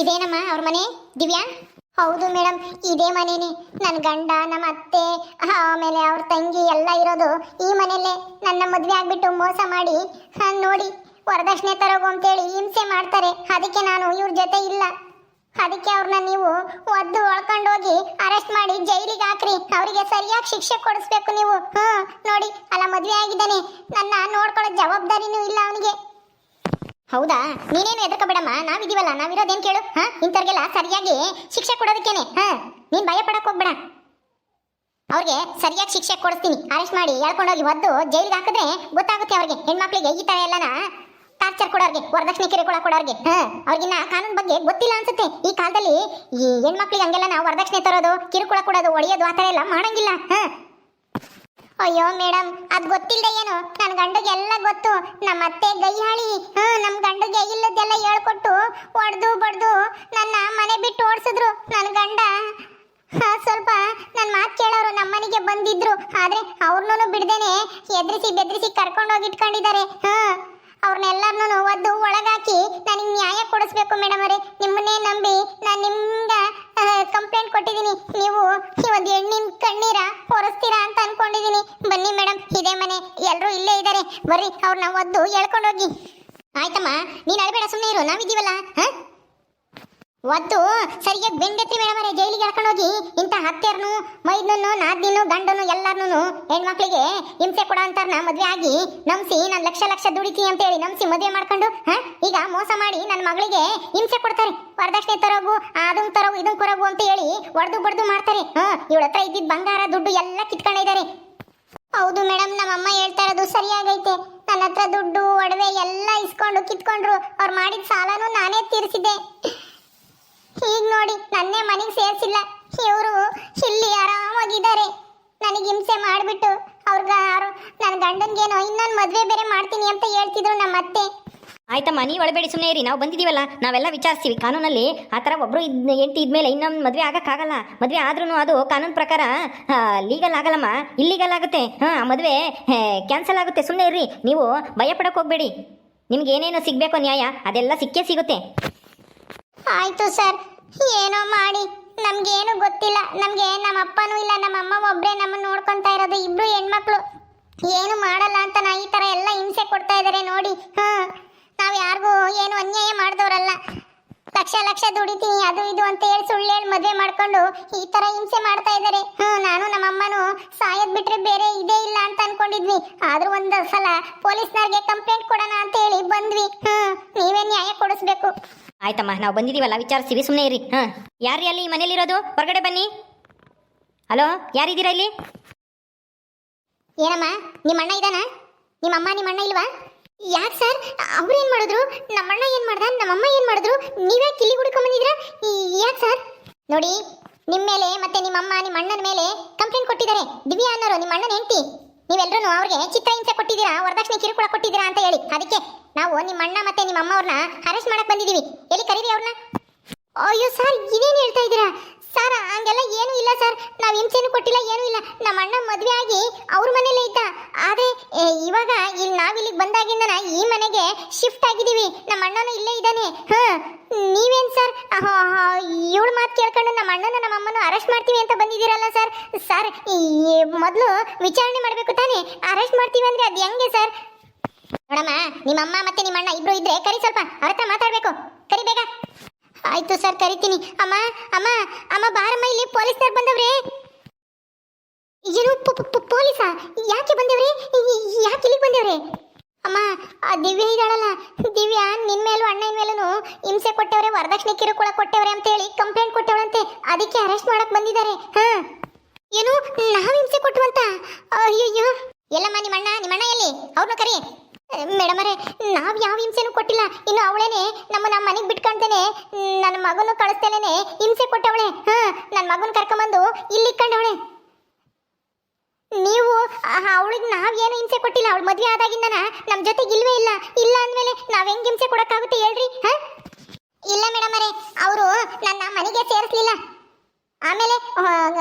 ಇದೇನಮ್ಮ ಅವ್ರ ಮನೆ? ದಿವ್ಯಾ? ಹೌದು ಮೇಡಮ್ ಇದೇ ಮನೇನೆ. ನನ್ನ ಗಂಡ ನಮ್ಮ ಅತ್ತೆ, ಆಮೇಲೆ ಅವ್ರ ತಂಗಿ ಎಲ್ಲ ಇರೋದು ಈ ಮನೆಯಲ್ಲೇ. ನನ್ನ ಮದುವೆ ಆಗ್ಬಿಟ್ಟು ಮೋಸ ಮಾಡಿ ನೋಡಿ, ವರದಕ್ಷಿಣೆ ತರೋಗು ಅಂತೇಳಿ ಹಿಂಸೆ ಮಾಡ್ತಾರೆ. ಅದಕ್ಕೆ ನಾನು ಇವ್ರ ಜೊತೆ ಇಲ್ಲ. ಅದಕ್ಕೆ ಅವ್ರನ್ನ ನೀವು ಒದ್ದು ಒಳ್ಕೊಂಡೋಗಿ ಅರೆಸ್ಟ್ ಮಾಡಿ ಜೈಲಿಗೆ ಹಾಕ್ರಿ. ಅವರಿಗೆ ಸರಿಯಾಗಿ ಶಿಕ್ಷೆ ಕೊಡಿಸ್ಬೇಕು ನೀವು. ಹ್ಞೂ ನೋಡಿ, ಅಲ್ಲ ಮದುವೆ ಆಗಿದ್ದಾನೆ. ನನ್ನ ನೋಡ್ಕೊಳ್ಳೋ ಜವಾಬ್ದಾರಿನೂ ಇಲ್ಲ ಅವನಿಗೆ. ಹೌದಾ? ನೀನೇನು ಎದರ್ಕೋಬೇಡಮ್ಮ ನಾವಿದೀವಲ್ಲ ನಾವಿರೋದೇನು ಕೇಳು? ಹಾ? ಇಂಥವ್ರಿಗೆಲ್ಲ ಸರಿಯಾಗಿ ಶಿಕ್ಷೆ ಕೊಡೋದಕ್ಕೇನೆ. ಹಾ? ನೀನ್ ಭಯ ಪಡಕ್ ಹೋಗ್ಬೇಡ. ಅವ್ರಿಗೆ ಸರಿಯಾಗಿ ಶಿಕ್ಷೆ ಕೊಡಿಸ್ತೀನಿ. ಅರೆಸ್ಟ್ ಮಾಡಿ ಹೇಳ್ಕೊಂಡೋಗಿ ಒದ್ದು ಜೈಲಿಗೆ ಹಾಕಿದ್ರೆ ಗೊತ್ತಾಗುತ್ತೆ ಅವ್ರಿಗೆ. ಹೆಣ್ಮಕ್ಳಿಗೆ ಈ ಥರ ಎಲ್ಲನ ಟಾರ್ಚರ್ ಕೊಡೋರ್ಗೆ, ವರದಕ್ಷಿಣೆ ಕಿರುಕುಳ ಕೊಡೋರ್ಗೆ. ಹಾ? ಅವ್ರಿಗಿನ್ನ ಕಾನೂನು ಬಗ್ಗೆ ಗೊತ್ತಿಲ್ಲ ಅನ್ಸುತ್ತೆ. ಈ ಕಾಲದಲ್ಲಿ ಈ ಹೆಣ್ಮಕ್ಳಿಗೆ ಹಂಗೆಲ್ಲ ನಾವು ವರದಕ್ಷಿಣೆ ತರೋದು, ಕಿರುಕುಳ ಕೊಡೋದು, ಒಡೆಯೋದು ಆ ಥರ ಎಲ್ಲ ಮಾಡಂಗಿಲ್ಲ. ಹಾ? ಅಯ್ಯೋ ಮೇಡಮ್ ಅದ್ ಗೊತ್ತಿಲ್ಲ ಏನು? ನನ್ನ ಗಂಡಗೆ ಎಲ್ಲ ಗೊತ್ತು. ನಮ್ಮ ಅತ್ತೆ ಗೈಯಾಳಿ ಹಾ ನಮ್ಮ ಗಂಡಗೆ ಇಲ್ಲದೆಲ್ಲ ಹೇಳ್ಕೊಟ್ಟು ಹೊಡೆದು ಬಡ್ದು ನನ್ನ ಮನೆ ಬಿಟ್ಟು ಓಡಿಸಿದ್ರು. ನನ್ನ ಗಂಡ ಸ್ವಲ್ಪ ನನ್ ಮಾತು ಕೇಳೋರು ನಮ್ಮ ಮನೆಗೆ ಬಂದಿದ್ರು. ಆದ್ರೆ ಅವ್ರನ್ನೂ ಬಿಡ್ದೇನೆ ಎದ್ರಿಸಿ ಬೆದ್ರಿಸಿ ಕರ್ಕೊಂಡೋಗಿ ಇಟ್ಕೊಂಡಿದ್ದಾರೆ. ಹಾ ಅವ್ರನ್ನೆಲ್ಲರನ್ನೂ ಒದ್ದು ಒಳಗಾಕಿ ನನಗೆ ನ್ಯಾಯ ಕೊಡಿಸ್ಬೇಕು ಮೇಡಮ್ ಅವರೇ ನಿಮ್ಮನ್ನೇ ನಂಬಿ ನಾನು ನಿಮ್ಗ ಕಂಪ್ಲೇಂಟ್ ಕೊಟ್ಟಿದ್ದೀನಿ. ನೀವು ಒಂದು ಹೆಣ್ಣಿನ ಕಣ್ಣೀರ ಹೊರಸ್ತೀರಾ ಅಂತ ಅನ್ಕೊಂಡಿದ್ದೀನಿ. ಬನ್ನಿ ಮೇಡಮ್ ಇದೇ ಮನೆ. ಎಲ್ಲರೂ ಇಲ್ಲೇ ಇದ್ದಾರೆ. ಬರ್ರಿ ಅವ್ರನ್ನ ಒದ್ದು ಹೇಳ್ಕೊಂಡೋಗಿ ಆಯ್ತಮ್ಮ, ನೀನು ಅಳಬೇಡ ಸುಮ್ಮನೆ ಇರು. ನಾವಿದ್ದೀವಲ್ಲ, ಹಾ? ಒದ್ದು ಸರಿಯಾಗಿ ಬೆಂಡೆತ್ತಿ ಮೇಡಮ್ ಅವರೇ ಜೈಲಿಗೆ ಹಾಕೊಂಡೋಗಿ ಇಂಥ ಹತ್ತೆರ್ನು ಮೈದನನ್ನು, ನಾದಿನೂ, ಗಂಡನು ಎಲ್ಲಾರ್ನು ಹೆಣ್ಮಕ್ಳಿಗೆ ಹಿಂಸೆ ಕೊಡ ಅಂತಾರನ್ನ ಮದುವೆ ಆಗಿ ನಮ್ಸಿ ನಾನು ಲಕ್ಷ ಲಕ್ಷ ದುಡಿತಿ ಅಂತ ಹೇಳಿ ನಂಬಿಸಿ ಮದುವೆ ಮಾಡ್ಕೊಂಡು, ಹಾ? ಈಗ ಮೋಸ ಮಾಡಿ ನನ್ನ ಮಗಳಿಗೆ ಹಿಂಸೆ ಕೊಡ್ತಾರೆ. ವರದಕ್ಷಿಣೆ ತರೋಗು ಅದನ್ ತರೋಗು ಇದನ್ ಕೊರೋಗು ಅಂತ ಹೇಳಿ ಒಡ್ದು ಬಡ್ದು ಮಾಡ್ತಾರೆ. ಹಾ, ಇವಳ ಹತ್ರ ಇದ್ದಿದ್ದ ಬಂಗಾರ, ದುಡ್ಡು ಎಲ್ಲ ಕಿತ್ಕೊಂಡಿದ್ದಾರೆ. ಹೌದು ಮೇಡಮ್, ನಮ್ಮಮ್ಮ ಹೇಳ್ತಾ ಇರೋದು ಸರಿಯಾಗೈತೆ. ನನ್ನ ಹತ್ರ ದುಡ್ಡು, ಒಡವೆ ಎಲ್ಲ ಇಸ್ಕೊಂಡು ಕಿತ್ಕೊಂಡ್ರು. ಅವ್ರು ಮಾಡಿದ ಸಾಲನೂ ನಾನೇ ತೀರಿಸಿದ್ದೆ. ಈಗ ನೋಡಿ ನನ್ನೇ ಮನೆಗೆ ಸೇರಿಸಿಲ್ಲ. ಇವರು ಇಲ್ಲಿ ಆರಾಮಾಗಿದ್ದಾರೆ. ನನಗೆ ಹಿಂಸೆ ಮಾಡಿಬಿಟ್ಟು ಅವ್ರಿಗೆ ನನ್ನ ಗಂಡನ್ಗೇನೋ ಇನ್ನೊಂದು ಮದುವೆ ಬೇರೆ ಮಾಡ್ತೀನಿ ಅಂತ ಹೇಳ್ತಿದ್ರು ನಮ್ಮ ಅತ್ತೆ ಆಯ್ತಮ್ಮ, ನೀವು ಒಳಬೇಡಿ ಸುಮ್ಮನೆ ಇರಿ. ನಾವು ಬಂದಿದ್ದೀವಲ್ಲ ನಾವೆಲ್ಲ ವಿಚಾರಿಸ್ತೀವಿ. ಕಾನೂನಲ್ಲಿ ಆ ಥರ ಒಬ್ಬರು ಇದ್ ಹೆಂಡತಿ ಇದ್ಮೇಲೆ ಇನ್ನೊಂದು ಮದುವೆ ಆಗೋಕ್ಕಾಗಲ್ಲ. ಮದುವೆ ಆದ್ರೂ ಅದು ಕಾನೂನು ಪ್ರಕಾರ ಲೀಗಲ್ ಆಗಲ್ಲಮ್ಮ. ಇಲ್ಲಿಗಲ್ ಆಗುತ್ತೆ. ಹಾಂ ಮದುವೆ ಕ್ಯಾನ್ಸಲ್ ಆಗುತ್ತೆ. ಸುಮ್ಮನೆ ಇರ್ರಿ. ನೀವು ಭಯಪಡೋಕೆ ಹೋಗ್ಬೇಡಿ ಹೋಗಬೇಡಿ. ನಿಮ್ಗೆ ಏನೇನು ಸಿಗಬೇಕು ನ್ಯಾಯ, ಅದೆಲ್ಲ ಸಿಕ್ಕೇ ಸಿಗುತ್ತೆ. ಆಯ್ತು ಸರ್. ಏನೋ ಮಾಡಿ. ನಮ್ಗೇನು ಗೊತ್ತಿಲ್ಲ. ನಮ್ಗೆ ನಮ್ಮ ಅಪ್ಪನೂ ಇಲ್ಲ ನಮ್ಮ ಅಮ್ಮ ಒಬ್ಬರೇ ನಮ್ಮನ್ನ ನೋಡ್ಕೊಂತ ಇರೋದು, ಇಬ್ರು ಹೆಣ್ಮಕ್ಳು. ಏನು ಮಾಡಲ್ಲ ಅಂತ ನಾ ಈ ತರ ಎಲ್ಲ ಹಿಂಸೆ ಕೊಡ್ತಾ ಇದಾರೆ ನೋಡಿ. ಹಾ ನಾವ್ ಯಾರಿಗೂ ಏನು ಅನ್ಯಾಯ ಮಾಡಿದವರಲ್ಲ. ಲಕ್ಷ ಲಕ್ಷ ದುಡಿತೀನಿ, ಅದು ಇದು ಅಂತ ಹೇಳಿ ಸುಳ್ಳು ಹೇಳಿ ಮದ್ವೆ ಮಾಡ್ಕೊಂಡು ಈ ತರ ಹಿಂಸೆ ಮಾಡ್ತಾ ಇದಾರೆ. ಹ್ಮ್, ನಾನು ನಮ್ಮ ಅಮ್ಮನು ಸಾಯೋದು ಬಿಟ್ರೆ ಬೇರೆ ಇದೇ ಇಲ್ಲ ಅಂತ ಅನ್ಕೊಂಡಿದ್ವಿ. ಆದ್ರೂ ಒಂದ್ ಸಲ ಪೊಲೀಸ್ನವ್ರಿಗೆ ಕಂಪ್ಲೇಂಟ್ ಕೊಡೋಣ ಅಂತ ಹೇಳಿ ಬಂದ್ವಿ. ಹ್ಮ್, ನೀವೇ ನ್ಯಾಯ ಕೊಡಿಸ್ಬೇಕು. ಆಯ್ತಮ್ಮ, ನಾವು ಬಂದಿದ್ದೀವಲ್ಲ ವಿಚಾರಿಸ್ತೀವಿ. ಸುಮ್ಮನೆ ಇರಿ. ಹಾಂ. ಯಾರು ಅಲ್ಲಿ ಮನೇಲಿರೋದು ಹೊರಗಡೆ ಬನ್ನಿ. ಹಲೋ, ಯಾರಿದ್ದೀರಾ ಇಲ್ಲಿ? ಏನಮ್ಮ, ನಿಮ್ಮ ಅಣ್ಣ ಇದ್ದಾನಾ? ನಿಮ್ಮ ಅಮ್ಮ, ನಿಮ್ಮ ಅಣ್ಣ ಇಲ್ವಾ? ಯಾಕೆ ಸರ್? ಅವ್ರೇನು ಮಾಡಿದ್ರು? ನಮ್ಮಣ್ಣ ಏನು ಮಾಡ್ದ? ನಮ್ಮಮ್ಮ ಏನು ಮಾಡಿದ್ರು? ನೀವೇ ಕಿಲಿ ಹುಡ್ಕೊಂಡ್ ಬಂದಿದ್ರ ಯಾಕೆ ಸರ್? ನೋಡಿ ನಿಮ್ಮ ಮೇಲೆ ಮತ್ತೆ ನಿಮ್ಮಮ್ಮ ನಿಮ್ಮ ಅಣ್ಣನ ಮೇಲೆ ಕಂಪ್ಲೇಂಟ್ ಕೊಟ್ಟಿದ್ದಾರೆ. ದಿವ್ಯಾ ಅನ್ನೋರು, ನಿಮ್ಮ ಅಣ್ಣನ ಹೆಂಡತಿ. ನೀವೆಲ್ಲರೂ ಅವ್ರಿಗೆ ಚಿತ್ರಹಿಂಸೆ ಕೊಟ್ಟಿದ್ದೀರಾ? ವರದಕ್ಷಿಣೆ ಕಿರುಕುಳ ಕೊಟ್ಟಿದ್ದೀರಾ ಅಂತ ಹೇಳಿ. ಅದಕ್ಕೆ ನಾವು ನಿಮ್ಮ ಅಣ್ಣ ಮತ್ತೆ ನಿಮ್ಮ ಅಮ್ಮ ಅವ್ರನ್ನ ಅರೆಸ್ಟ್ ಮಾಡಕ್ ಬಂದಿದ್ದೀವಿ. ಎಲ್ಲಿ ಕರೀರಿ ಅವ್ರನ್ನ? ಅಯ್ಯೋ ಸರ್ ಇದೇನು ಹೇಳ್ತಾ ಇದ್ದೀರಾ? ಸರ್, ಹಂಗೆಲ್ಲ ಏನೂ ಇಲ್ಲ ಸರ್. ನಾವು ಹಿಂಸೆನೂ ಕೊಟ್ಟಿಲ್ಲ, ಏನೂ ಇಲ್ಲ. ನಮ್ಮ ಅಣ್ಣ ಮದುವೆ ಆಗಿ ಅವ್ರ ಮನೇಲೇ ಇದ್ದ. ಆದರೆ ಇವಾಗ ಇಲ್ಲಿ ನಾವಿಲ್ಲಿಗೆ ಬಂದಾಗಿಂದನ ಈ ಮನೆಗೆ ಶಿಫ್ಟ್ ಆಗಿದ್ದೀವಿ ನಮ್ಮ ಅಣ್ಣನೂ ಇಲ್ಲೇ ಇದ್ದಾನೆ. ಹಾಂ, ನೀವೇನು ಸರ್? ಇವಳು ಮಾತು ಕೇಳ್ಕೊಂಡು ನಮ್ಮ ಅಣ್ಣನ ನಮ್ಮ ಅಮ್ಮನ ಅರೆಸ್ಟ್ ಮಾಡ್ತೀವಿ ಅಂತ ಬಂದಿದ್ದೀರಲ್ಲ ಸರ್. ಸರ್ ಮೊದಲು ವಿಚಾರಣೆ ಮಾಡಬೇಕು ತಾನೇ. ಅರೆಸ್ಟ್ ಮಾಡ್ತೀವಿ ಅಂದರೆ ಅದು ಹೆಂಗೆ ಸರ್? ನೋಡಮ್ಮ, ನಿಮ್ಮಮ್ಮ ಮತ್ತೆ ನಿಮ್ಮ ಅಣ್ಣ ಇಬ್ರು ಇದ್ದರೆ ಕರಿ ಸ್ವಲ್ಪ. ಅವ್ರ ಹತ್ರ ಮಾತಾಡಬೇಕು. ಕರಿ ಬೇಗ. ಆಯ್ತು ಸರ್, ಕರಿತೀನಿ. ಅಮ್ಮ ಅಮ್ಮ ಅಮ್ಮ, ಬಾರಮ್ಮ, ಇಲ್ಲಿ ಪೊಲೀಸ್ನವ್ರು ಬಂದವ್ರೆ. ಏನು ಪೊಲೀಸಾ? ಯಾಕೆ ಬಂದವ್ರೆ? ಯಾಕೆ ಇಲ್ಲಿಗೆ ಬಂದವ್ರೆ? ಅಮ್ಮ, ಆ ದಿವ್ಯ ಇದ್ದಾಳಲ್ಲ. ದಿವ್ಯಾ, ನಿನ್ ಮೇಲೂ ಅಣ್ಣನ ಮೇಲೂ ಹಿಂಸೆ ಕೊಟ್ಟವ್ರೆ, ವರದಕ್ಷಿಣೆ ಕಿರುಕುಳ ಕೊಟ್ಟವ್ರೆ ಅಂತ ಹೇಳಿ ಕಂಪ್ಲೇಂಟ್ ಕೊಟ್ಟವಳಂತೆ. ಅದಕ್ಕೆ ಅರೆಸ್ಟ್ ಮಾಡಕ್ ಬಂದಿದ್ದಾರೆ. ಹಾ. ಏನು, ನಾವು ಹಿಂಸೆ ಕೊಟ್ಟುವಂತ ಅಯ್ಯೋ ಎಲ್ಲಮ್ಮ, ನಿಮ್ಮಣ್ಣ ಅಣ್ಣ ನಿಮ್ಮ ಅಣ್ಣ ಎಲ್ಲಿ? ಅವ್ರನ್ನ ಕರಿ. ಮೇಡಮ್ ಅವರೇ, ನಾವ್ ಯಾವ ಹಿಂಸೆನೂ ಕೊಟ್ಟಿಲ್ಲ. ಇನ್ನು ಅವಳೇನೆ, ನಮ್ಮ ನಮ್ಮ ಮನೆಗೆ ಬಿಟ್ಕೊಂತೇನೆ ನನ್ನ ಮಗನು ಕಳಿಸ್ತೇನೆ. ಹಿಂಸೆ ಕೊಟ್ಟವಳೆ. ಹಾಂ ನನ್ನ ಮಗನ ಕರ್ಕೊಂಬಂದು ಇಲ್ಲಿ ಇಕ್ಕಂಡವಳೆ ನೀವು ಅವಳಿಗೆ ನಾವ್ ಏನು ಹಿಂಸೆ ಕೊಟ್ಟಿಲ್ಲ. ಅವಳು ಮದುವೆ ಆದಾಗಿಂದನ ನಮ್ಮ ಜೊತೆಗೆ ಇಲ್ವೇ ಇಲ್ಲ. ಇಲ್ಲ ಅಂದ್ಮೇಲೆ ನಾವು ಹೆಂಗೆ ಹಿಂಸೆ ಕೊಡೋಕ್ಕಾಗುತ್ತೆ ಹೇಳ್ರಿ, ಹಾಂ? ಇಲ್ಲ ಮೇಡಮ್ ಅವರೇ, ಅವರು ನನ್ನ ಮನೆಗೆ ಸೇರಿಸ್ಲಿಲ್ಲ. ಆಮೇಲೆ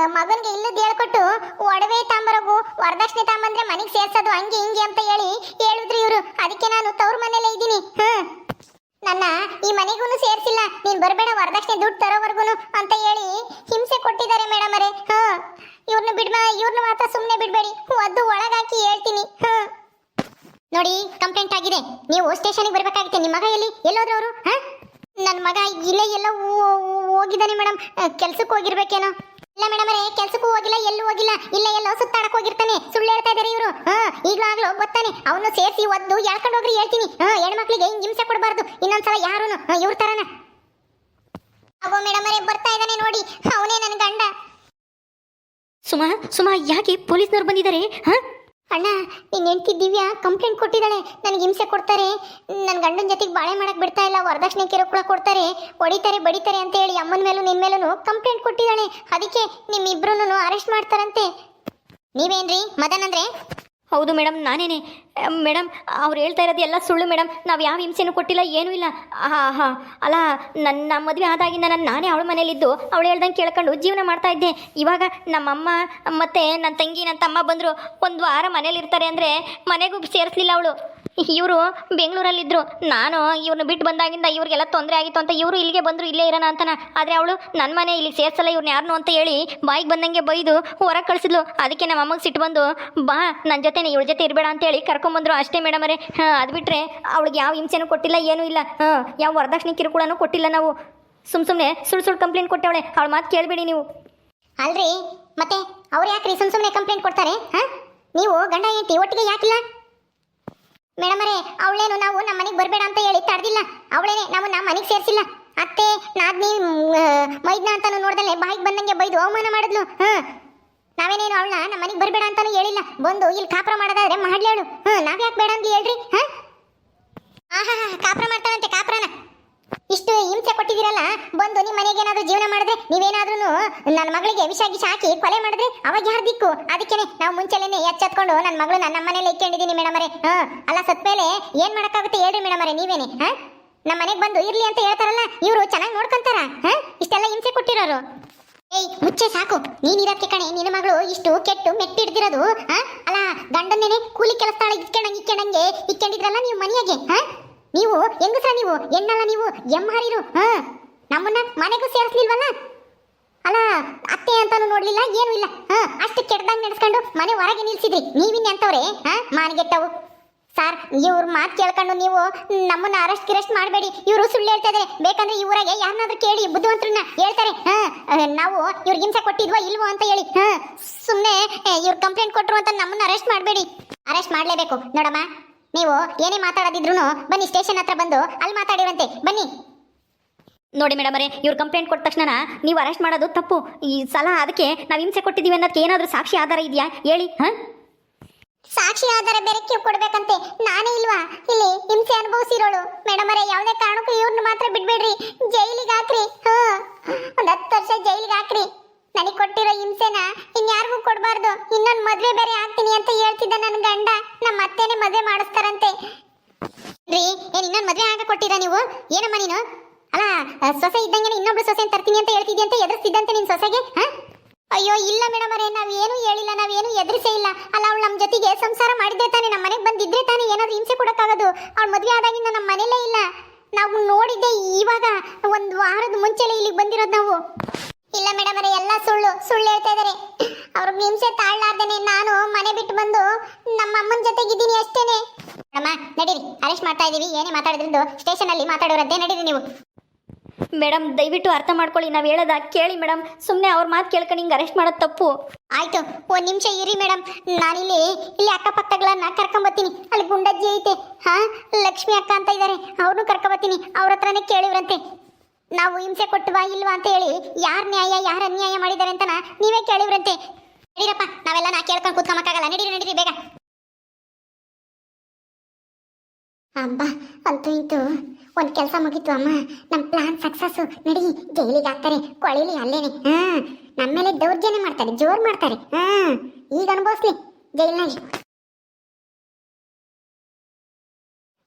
ಮಗನ್ಗೆ ಇಲ್ಲದ ಹೇಳ್ಕೊಟ್ಟು, ಒಡವೆ ತಾಂಬರಗು, ವರದಕ್ಷಿಣೆ ತಾಂಬಂದ್ರೆ ಮನೆಗೆ ಸೇರ್ಸೋದು, ಹಂಗೆ ಹಿಂಗೆ ಅಂತ ಹೇಳಿ ಹೇಳಿದ್ರು ಇವರು. ಅದಕ್ಕೆ ನಾನು ತವ್ರ ಮನೇಲೆ ಇದ್ದೀನಿ. ಹ್ಮ್. ನನ್ನ, ಈ ಮನೆಗೂ ಸೇರಿಸಿಲ್ಲ. ನೀನು ಬರಬೇಡ, ವರದಕ್ಷಿಣೆ ದುಡ್ಡು ತರೋವರೆಗೂ ಅಂತ ಹೇಳಿ ಹಿಂಸೆ ಕೊಟ್ಟಿದ್ದಾರೆ ಮೇಡಮ್ ಅವರೇ. ಹಾ ಇವ್ರನ್ನ ಬಿಡ್ಮ ಇವ್ರನ್ನ ಮಾತ್ರ ಸುಮ್ಮನೆ ಬಿಡಬೇಡಿ. ಒದ್ದು ಒಳಗಾಕಿ ಹೇಳ್ತೀನಿ. ಹ್ಞೂ ನೋಡಿ, ಕಂಪ್ಲೇಂಟ್ ಆಗಿದೆ. ನೀವು ಸ್ಟೇಷನ್ಗೆ ಬರಬೇಕಾಗುತ್ತೆ. ನಿಮ್ಮ ಮಗ ಎಲ್ಲಿ? ಎಲ್ಲೋದ್ರು ಅವರು? ನನ್ನ ಮಗ ಇಲ್ಲೇ ಎಲ್ಲ ಹೋಗಿದ್ದಾನೆ ಮೇಡಮ್ ಕೆಲ್ಸಕ್ಕೆ ಹೋಗಿರ್ಬೇಕೇನೋ? ಇಲ್ಲ ಮೇಡಮ್ ಅವರೇ, ಕೆಲ್ಸಕ್ಕೂ ಹೋಗಿಲ್ಲ, ಎಲ್ಲೂ ಹೋಗಿಲ್ಲ. ಇಲ್ಲ ಎಲ್ಲೋ ಸುತ್ತಾಡಕ್ ಹೋಗಿರ್ತಾನೆ. ಸುಳ್ಳು ಹೇಳ್ತಾ ಇದಾರೆ ಇವರು. ಹಾ ಈಗ್ಲೂ ಆಗ್ಲೂ ಗೊತ್ತಾನೆ. ಅವನು ಸೇರಿಸಿ ಒದ್ದು ಎಳ್ಕೊಂಡು ಹೋಗ್ರಿ ಹೇಳ್ತೀನಿ. ಹಾ, ಹೆಣ್ಮಕ್ಳಿಗೆ ಹಿಂಗ್ ಹಿಂಸೆ ಕೊಡಬಾರ್ದು. ಇನ್ನೊಂದ್ಸಲ ಯಾರು ಇವ್ರ ತರನ. ಅಗೋ ಮೇಡಮ್ ಅವರೇ, ಬರ್ತಾ ಇದ್ದಾನೆ ನೋಡಿ. ಅವನೇ ನನ್ನ ಗಂಡ. ಸುಮಾ ಸುಮಾ, ಯಾಕೆ ಪೊಲೀಸ್ನವ್ರು ಬಂದಿದ್ದಾರೆ? ಹಾ? ಅಣ್ಣ ನಿನ್ನ ಹೆಂಡತಿ ದಿವ್ಯಾ ಕಂಪ್ಲೇಂಟ್ ಕೊಟ್ಟಿದ್ದಾಳೆ. ನನಗೆ ಹಿಂಸೆ ಕೊಡ್ತಾರೆ. ನನ್ನ ಗಂಡನ ಜೊತೆಗೆ ಬಾಳೆ ಮಾಡಕ್ಕೆ ಬಿಡ್ತಾ ಇಲ್ಲ. ವರದಕ್ಷಿಣೆ ಕೂಡ ಕೊಡ್ತಾರೆ. ಹೊಡಿತಾರೆ, ಬಡಿತಾರೆ ಅಂತ ಹೇಳಿ ಅಮ್ಮನ ಮೇಲೂ ನಿನ್ನ ಮೇಲೂ ಕಂಪ್ಲೇಂಟ್ ಕೊಟ್ಟಿದ್ದಾಳೆ. ಅದಕ್ಕೆ ನಿಮ್ಮಿಬ್ರು ಅರೆಸ್ಟ್ ಮಾಡ್ತಾರಂತೆ. ನೀವೇನ್ರಿ? ಮದನ್ ಅಂದ್ರೆ? ಹೌದು ಮೇಡಮ್ ನಾನೇನೆ. ಮೇಡಮ್ ಅವ್ರು ಹೇಳ್ತಾ ಇರೋದು ಎಲ್ಲ ಸುಳ್ಳು ಮೇಡಮ್ ನಾವು ಯಾವ ಹಿಂಸೆನೂ ಕೊಟ್ಟಿಲ್ಲ, ಏನೂ ಇಲ್ಲ. ಹಾ ಹಾ. ಅಲ್ಲ, ನನ್ನ ಮದುವೆ ಆದಾಗಿಂದ ನಾನು ನಾನೇ ಅವಳ ಮನೇಲಿದ್ದು ಅವಳು ಹೇಳ್ದಂಗೆ ಕೇಳ್ಕೊಂಡು ಜೀವನ ಮಾಡ್ತಾ ಇದ್ದೆ. ಇವಾಗ ನಮ್ಮಮ್ಮ ಮತ್ತು ನನ್ನ ತಂಗಿ ನನ್ನ ತಮ್ಮ ಬಂದರು, ಒಂದು ವಾರ ಮನೇಲಿರ್ತಾರೆ ಅಂದರೆ ಮನೆಗೂ ಸೇರಿಸ್ಲಿಲ್ಲ ಅವಳು. ಇವರು ಬೆಂಗಳೂರಲ್ಲಿದ್ದರು ನಾನು ಇವ್ರನ್ನ ಬಿಟ್ಟು ಬಂದಾಗಿಂದ ಇವ್ರಿಗೆಲ್ಲ ತೊಂದರೆ ಆಗಿತ್ತು ಅಂತ ಇವರು ಇಲ್ಲಿಗೆ ಬಂದರು, ಇಲ್ಲೇ ಇರೋಣ ಅಂತನ. ಆದರೆ ಅವಳು ನನ್ನ ಮನೆ ಇಲ್ಲಿ ಸೇರ್ಸಲ್ಲ ಇವ್ರನ್ನ ಯಾರನ್ನು ಅಂತ ಹೇಳಿ ಬಾಯಿಗೆ ಬಂದಂಗೆ ಬೈದು ಹೊರಗೆ ಕಳಿಸಿದ್ಲು. ಅದಕ್ಕೆ ನಮ್ಮ ಅಮ್ಮಗೆ ಸಿಟ್ಟು ಬಂದು, ಬಾ ನನ್ನ ಜೊತೆನೇ ಇವಳ ಜೊತೆ ಇರಬೇಡ ಅಂತೇಳಿ ಕರ್ಕೊಂಬಂದ್ರು ಅಷ್ಟೇ ಮೇಡಮ್ ಹಾಂ, ಅದು ಬಿಟ್ಟರೆ ಅವಳಿಗೆ ಯಾವ ಹಿಂಸೆನೂ ಕೊಟ್ಟಿಲ್ಲ, ಏನೂ ಇಲ್ಲ. ಹಾಂ, ಯಾವ ವರದಕ್ಷಿಣೆ ಕಿರುಕುಳನೂ ಕೊಟ್ಟಿಲ್ಲ ನಾವು. ಸುಮ್ಮ ಸುಮ್ಮನೆ ಸುಳ್ಳು ಸುಳ್ಳು ಕಂಪ್ಲೇಂಟ್ ಕೊಟ್ಟವಳೆ. ಅವಳ ಮಾತು ಕೇಳಬೇಡಿ ನೀವು. ಅಲ್ರಿ, ಮತ್ತೆ ಅವ್ರು ಯಾಕ್ರಿ ಸುಮ್ಮ ಸುಮ್ಮನೆ ಕಂಪ್ಲೇಂಟ್ ಕೊಡ್ತಾರೆ? ಹಾಂ? ನೀವು ಗಂಡ ಹೆಂಡತಿ, ಒಟ್ಟಿಗೆ ಯಾಕಿಲ್ಲ? ಮೇಡಮ್ ಅವರೇ ಅವಳೇನು ನಾವು ನಮ್ಮ ಮನೆಗೆ ಬರಬೇಡ ಅಂತ ಹೇಳಿ ತಡೆದಿಲ್ಲ. ಅವಳೇನೆ ನಾವು ನಮ್ಮ ಮನೆಗೆ ಸೇರಿಸಿಲ್ಲ. ಅತ್ತೆ, ನಾದ್ನಿ ಮೈದ್ನ ಅಂತಾನು ನೋಡ್ದಲೆ ಬಾಯಿಗೆ ಬಂದಂಗೆ ಬೈದು ಅವಮಾನ ಮಾಡಿದ್ಲು. ಹಾಂ. ನಾವೇನೇನು ಅವಳನ್ನ ನಮ್ಮ ಮನೆಗೆ ಬರಬೇಡ ಅಂತಾನು ಹೇಳಿಲ್ಲ. ಬಂದು ಇಲ್ಲಿ ಕಾಪರ ಮಾಡೋದಾದ್ರೆ ಮಾಡ್ಲೇಳು ಹಾಂ, ನಾವ್ಯಾಕೆ ನಾವ್ ಯಾಕೆ ಬೇಡ ಅಂತ ಹೇಳ್ರಿ, ಹಾಂ? ಆಹಾ, ಕಾಪರ ಮಾಡ್ತಾಳಂತೆ ಕಾಪುರನ. ಇಷ್ಟು ಹಿಂಸೆ ಕೊಟ್ಟಿದ್ದೀರಲ್ಲ, ಬಂದು ನಿಮ್ಮ ಮನೆಗೆ ಏನಾದರೂ ಜೀವನ ಮಾಡಿದ್ರೆ ನೀವೇನಾದ್ರೂ ನನ್ನ ಮಗಳಿಗೆ ವಿಷ ಗಿಷ ಹಾಕಿ ಕೊಲೆ ಮಾಡಿದ್ರೆ ಅವಾಗ ಯಾರು ದಿಕ್ಕು? ಅದಕ್ಕೇನೆ ನಾವು ಮುಂಚೆಲೇನೆ ಎಚ್ಚತ್ಕೊಂಡು ನನ್ನ ಮಗಳು ನನ್ನ ಮನೇಲಿ ಇಟ್ಕೊಂಡಿದ್ದೀನಿ ಮೇಡಮ್ ಅರೇ ಹಾ, ಅಲ್ಲ ಸತ್ ಮೇಲೆ ಏನು ಮಾಡೋಕ್ಕಾಗುತ್ತೆ ಹೇಳ್ರಿ ಮೇಡಮ್ ಅರೇ ನೀವೇನೆ, ಹಾಂ? ನಮ್ಮ ಮನೆಗೆ ಬಂದು ಇರಲಿ ಅಂತ ಹೇಳ್ತಾರಲ್ಲ, ಇವರು ಚೆನ್ನಾಗಿ ನೋಡ್ಕೊಂತಾರ, ಹಾ? ಇಷ್ಟೆಲ್ಲ ಹಿಂಸೆ ಕೊಟ್ಟಿರೋರು. ಏಯ್, ಮುಚ್ಚೆ ಸಾಕು. ನೀನ್ ಇರಕ್ಕೆ ಕಣೆ, ನಿನ್ನ ಮಗಳು ಇಷ್ಟು ಕೆಟ್ಟು ಮೆಟ್ಟಿಡ್ದಿರೋದು, ಹಾ? ಅಲ್ಲ, ಗಂಡನ್ನೇನೆ ಕೂಲಿ ಕೆಲಸದಾಳ ಇಟ್ಕೊಂಡಂಗೆ ಇಟ್ಕೊಂಡಂಗೆ ಇಟ್ಕೊಂಡಿದ್ರಲ್ಲ ನೀವು ಮನೆಯಾಗೆ, ಹಾ? ನೀವು, ಹೆಂಗಸ್ರ ನೀವು, ಹೆಣ್ಣಲ್ಲ ನೀವು ಎಮ್ಮಾರಿರು ಹಾ? ನಮ್ಮನ್ನ ಮನೆಗೂ ಸೇರಿಸ್ಲಿಲ್ವಲ್ಲ? ಅಲ್ಲ, ಅತ್ತೆ ಅಂತಾನು ನೋಡ್ಲಿಲ್ಲ, ಏನು ಇಲ್ಲ, ಹಾ? ಅಷ್ಟು ಕೆಟ್ಟದಾಗ ನಡೆಸ್ಕೊಂಡು ಮನೆ ಹೊರಗೆ ನಿಲ್ಸಿದ್ರಿ. ನೀವಿನ್ ಎಂತವ್ರೆ ಹಾ? ಮಾನಗೆಟ್ಟವು. ಸರ್, ಇವ್ರ ಮಾತು ಕೇಳ್ಕೊಂಡು ನೀವು ನಮ್ಮನ್ನ ಅರೆಸ್ಟ್ ಗಿರೆಸ್ಟ್ ಮಾಡಬೇಡಿ. ಇವರು ಸುಳ್ಳು ಹೇಳ್ತಾ ಇದಾರೆ. ಬೇಕಂದ್ರೆ ಇವರಾಗೆ ಯಾರನ್ನಾದ್ರೂ ಕೇಳಿ, ಬುದ್ಧಿವಂತರನ್ನ ಹೇಳ್ತಾರೆ ನಾವು ಇವ್ರಿಗೆ ಹಿಂಸೆ ಕೊಟ್ಟಿದ್ವಾ ಇಲ್ವೋ ಅಂತ ಹೇಳಿ ಸುಮ್ಮನೆ ಇವ್ರು ಕಂಪ್ಲೇಂಟ್ ಕೊಟ್ಟರು ಅಂತ ನಮ್ಮನ್ನ ಅರೆಸ್ಟ್ ಮಾಡಬೇಡಿ. ಅರೆಸ್ಟ್ ಮಾಡಲೇಬೇಕು. ನೋಡಮ್ಮ ನೀವು ಏನೇ ಮಾತಾಡೋದಿದ್ರು ಬನ್ನಿ ಸ್ಟೇಷನ್ ಹತ್ರ ಬಂದು ಅಲ್ಲಿ ಮಾತಾಡಿರಂತೆ. ಬನ್ನಿ. ನೋಡಿ ಮೇಡಮ್ ಅವರೇ ಇವ್ರು ಕಂಪ್ಲೇಂಟ್ ಕೊಟ್ಟ ತಕ್ಷಣ ನೀವು ಅರೆಸ್ಟ್ ಮಾಡೋದು ತಪ್ಪು. ಈ ಸಲ ಅದಕ್ಕೆ ನಾವು ಹಿಂಸೆ ಕೊಟ್ಟಿದ್ದೀವಿ ಅನ್ನೋದಕ್ಕೆ ಏನಾದರೂ ಸಾಕ್ಷಿ ಆಧಾರ ಇದೆಯಾ? ಹೇಳಿ, ಹಾಂ? ಸಾಕ್ಷಿ ಆಧಾರ ಬೇರೆ ಕ್ಯೂ ಕೊಡ್ಬೇಕಂತೆ. ನಾನೇ ಇಲ್ವಾ? ಇಲ್ಲಿ ಹಿಂಸೆ ಅನುಭವಿಸಿರೋಳು. ಮೇಡಮ್ ಅವರೇ ಯಾವುದೇ ಕಾರಣಕ್ಕೂ ಇವ್ರನ್ನ ಮಾತ್ರ ಬಿಡ್ಬೇಡ್ರಿ. ಜೈಲಿಗೆ ಹಾಕ್ರಿ. ಹಾಂ. ಒಂದು ಹತ್ತು ವರ್ಷ ಜೈಲಿಗೆ ಹಾಕ್ರಿ. ನನಗೆ ಕೊಟ್ಟಿರೋ ಹಿಂಸೆನ ಇನ್ಯಾರಿಗೂ ಇನ್ನೊಂದು ಮದ್ವೆ ಬೇರೆ ಆಗ್ತೀನಿ ಅಂತ ಹೇಳ್ತಿದ್ದ ನನ್ನ ಗಂಡ. ನಮ್ಮ ಅತ್ತೆನೇ ಮದ್ವೆ ಮಾಡಿಸ್ತಾರಂತೆ. ರೀ, ಏನ್ ಇನ್ನೊಂದು ಮದ್ವೆ ಆಗ ಕೊಟ್ಟಿದ ನೀವು? ಏನಮ್ಮ ನೀನು? ಅಲ್ಲ, ಸೊಸೆ ಇದ್ದಂಗೆ ಇನ್ನೊಬ್ಳು ಸೊಸೆ ತರ್ತೀನಿ ಅಂತ ಹೇಳ್ತಿದ್ದೆ ಅಂತ ಎದುರಿಸ್ತಿದ್ದಂತೆ ನಿನ್ ಸೊಸೆಗೆ, ಹಾ? ಅಯ್ಯೋ, ಇಲ್ಲ ಮೇಡಮ್ ಅವರೇ ನಾವೇನು ಹೇಳಿಲ್ಲ ನಾವೇನು ಎದುರಿಸೇ ಇಲ್ಲ. ಅಲ್ಲ, ಅವಳು ನಮ್ಮ ಜೊತೆಗೆ ಸಂಸಾರ ಮಾಡಿದ್ದೆ ತಾನೇ ನಮ್ಮ ಮನೆಗೆ ಬಂದಿದ್ರೆ ತಾನೇ ಏನಾದ್ರು ಹಿಂಸೆ ಕೊಡೋಕ್ಕಾಗೋದು. ಅವಳು ಮದುವೆ ಆದಾಗಿಂದ ನಮ್ಮ ಮನೇಲೇ ಇಲ್ಲ. ನಾವು ನೋಡಿದ್ದೆ ಇವಾಗ, ಒಂದು ವಾರದ ಮುಂಚೆಲೆ ಇಲ್ಲಿಗೆ ಬಂದಿರೋದು ನಾವು. ಇಲ್ಲ ಮೇಡಮ್ ಅವರೇ ಎಲ್ಲ ಸುಳ್ಳು ಸುಳ್ಳು ಹೇಳ್ತಾ ಇದಾರೆ ಅವ್ರ ಹಿಂಸೆ ತಾಳ್ಲಾರ್ದೇನೆ ನಾನು ಮನೆ ಬಿಟ್ಟು ಬಂದು ನಮ್ಮ ಅಮ್ಮನ ಜೊತೆಗಿದ್ದೀನಿ ಅಷ್ಟೇನೆ. ಅಮ್ಮ ನಡೀರಿ ಅರೆಸ್ಟ್ ಮಾಡ್ತಾ ಇದೀವಿ ಏನೇ ಮಾತಾಡಿದ್ರಿಂದು ಸ್ಟೇಷನ್ ಅಲ್ಲಿ ಮಾತಾಡೋರದ್ದೇ ನಡೀರಿ ನೀವು. ಮೇಡಮ್ ದಯವಿಟ್ಟು ಅರ್ಥ ಮಾಡ್ಕೊಳ್ಳಿ ನಾವು ಹೇಳೋದ ಕೇಳಿ ಮೇಡಮ್ ಸುಮ್ಮನೆ ಅವ್ರ ಮಾತು ಕೇಳ್ಕೊಂಡು ಹಿಂಗೆ ಅರೆಸ್ಟ್ ಮಾಡೋದು ತಪ್ಪು. ಆಯ್ತು ಒಂದು ನಿಮಿಷ ಇರಿ ಮೇಡಮ್ ನಾನಿಲ್ಲಿ ಇಲ್ಲಿ ಅಕ್ಕಪಕ್ಕಗಳನ್ನ ಕರ್ಕೊಂಬತ್ತೀನಿ ಅಲ್ಲಿ ಗುಂಡಜ್ಜಿ ಐತೆ. ಹಾ ಲಕ್ಷ್ಮಿ ಅಕ್ಕ ಅಂತ ಇದ್ದಾರೆ ಅವ್ರನ್ನೂ ಕರ್ಕೊಂಬತ್ತೀನಿ ಅವ್ರ ಹತ್ರನೇ ಕೇಳಿವ್ರಂತೆ. ನಾವು ಹಿಂಸೆ ಕೊಟ್ಟವಾ ಇಲ್ವಾ ಅಂತ ಹೇಳಿ ಯಾರ್ ನ್ಯಾಯ, ಯಾರು ಅನ್ಯಾಯ ಮಾಡಿದ್ದಾರೆ ಅಂತನ ನೀವೇ ಕೇಳಿವ್ರಂತೆ. ನಡೀರಪ್ಪ, ನಾವೆಲ್ಲ ನಾ ಕೇಳ್ಕೊಂಡು ಕೂತ್ಕೊಂಬಕ್ಕಾಗಲ್ಲ ನಡೀರಿ ನಡೀರಿ, ಬೇಗ. ಅಬ್ಬ ಅಂತೂ ಇಂತೂ ಒಂದ್ ಕೆಲಸ ಮುಗೀತು ಅಮ್ಮ. ನಮ್ಮ ಪ್ಲಾನ್ ಸಕ್ಸಸ್ ನಡಿ, ಜೈಲಿಗೆ ಹಾಕ್ತಾರೆ. ಕೊಳಿಲಿ ಅಲ್ಲೇನೆ. ಹಾ ನಮ್ಮ ಮೇಲೆ ದೌರ್ಜನ್ಯ ಮಾಡ್ತಾರೆ, ಜೋರ್ ಮಾಡ್ತಾರೆ. ಹಾ, ಈಗ ಅನುಭವಿಸ್ಲಿ ಜೈಲ್ನಾಗಿ